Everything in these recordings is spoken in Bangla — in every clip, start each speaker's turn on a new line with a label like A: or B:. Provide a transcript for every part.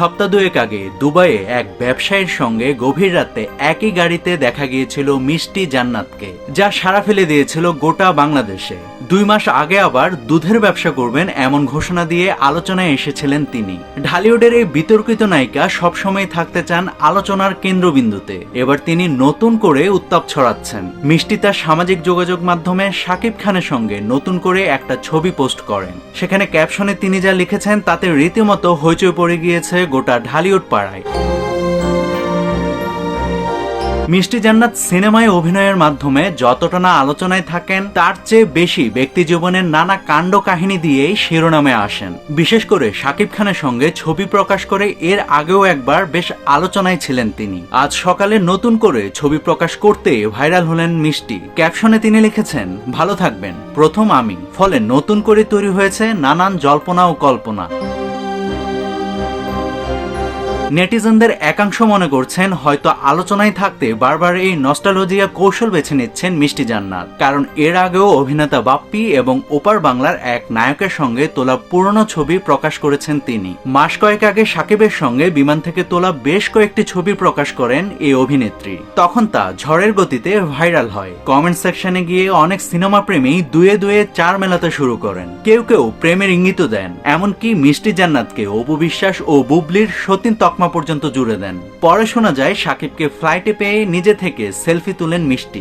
A: সপ্তাহ দুয়েক আগে দুবাইয়ে এক ব্যবসায়ীর সঙ্গে গভীর রাতে একই গাড়িতে দেখা গিয়েছিল মিষ্টি জান্নাতকে, যা সারা ফেলে দিয়েছিল গোটা বাংলাদেশে। দুই মাস আগে আবার দুধের ব্যবসা করবেন এমন ঘোষণা দিয়ে আলোচনায় এসেছিলেন তিনি। ঢালিউডের এই বিতর্কিত নায়িকা সবসময় থাকতে চান আলোচনার কেন্দ্রবিন্দুতে। এবার তিনি নতুন করে উত্তাপ ছড়াচ্ছেন। মিষ্টি তার সামাজিক যোগাযোগ মাধ্যমে সাকিব খানের সঙ্গে নতুন করে একটা ছবি পোস্ট করেন। সেখানে ক্যাপশনে তিনি যা লিখেছেন তাতে রীতিমতো হইচই পড়ে গিয়েছে গোটা ঢালিউড পাড়ায়। মিষ্টি জান্নাত সিনেমায় অভিনয়ের মাধ্যমে যতটা না আলোচনায় থাকেন, তার চেয়ে বেশি ব্যক্তি জীবনের নানা কাণ্ড কাহিনী দিয়েই শিরোনামে আসেন। বিশেষ করে শাকিব খানের সঙ্গে ছবি প্রকাশ করে এর আগেও একবার বেশ আলোচনায় ছিলেন তিনি। আজ সকালে নতুন করে ছবি প্রকাশ করতে ভাইরাল হলেন মিষ্টি। ক্যাপশনে তিনি লিখেছেন, ভালো থাকবেন। প্রথম আমি। ফলে নতুন করে তৈরি হয়েছে নানান জল্পনা ও কল্পনা। নেটিজনদের একাংশ মনে করছেন হয়তো আলোচনায় থাকতে বারবার এই নস্টালজিয়া কৌশল বেছে নিচ্ছেন মিষ্টি জান্নাত। কারণ এর আগেও অভিনেতা বাপ্পি এবং ওপার বাংলার এক নায়কের সঙ্গে তোলা পুরনো ছবি প্রকাশ করেছেন তিনি। মাস কয়েক আগে সাকিবের সঙ্গে বিমান থেকে তোলা বেশ কয়েকটি ছবি প্রকাশ করেন এই অভিনেত্রী। তখন তা ঝড়ের গতিতে ভাইরাল হয়। কমেন্ট সেকশনে গিয়ে অনেক সিনেমা প্রেমী দুয়ে দুয়ে চার মেলাতে শুরু করেন। কেউ কেউ প্রেমের ইঙ্গিত দেন। এমনকি মিষ্টি জান্নাতকে অপু বিশ্বাস ও বুবলির সতীন তকমা পর্যন্ত জুড়ে দেন। পরে শোনা যায় সাকিবকে ফ্লাইটে পেয়ে নিজে থেকে সেলফি তুলেন মিষ্টি।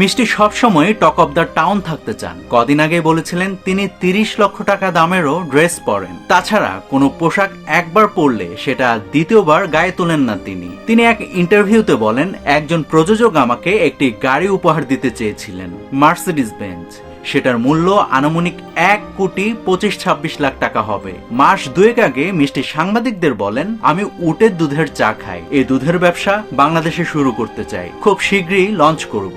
A: মিষ্টি সবসময় টক অব দ্য টাউন থাকতে চান। কদিন আগে বলেছিলেন তিনি তিরিশ লক্ষ টাকা দামেরও ড্রেস পরেন। তাছাড়া কোনো পোশাক একবার পরলে সেটা দ্বিতীয়বার গায়ে তোলেন না তিনি। তিনি এক ইন্টারভিউতে বলেন, একজন প্রযোজক আমাকে একটি গাড়ি উপহার দিতে চেয়েছিলেন মার্সিডিস বেঞ্চ সেটার মূল্য আনুমানিক এক কোটি পঁচিশ ছাব্বিশ লাখ টাকা হবে। মাস দুয়েক আগে মিষ্টি সাংবাদিকদের বলেন, আমি উটের দুধের চা খাই। এই দুধের ব্যবসা বাংলাদেশে শুরু করতে চাই। খুব শীঘ্রই লঞ্চ করব।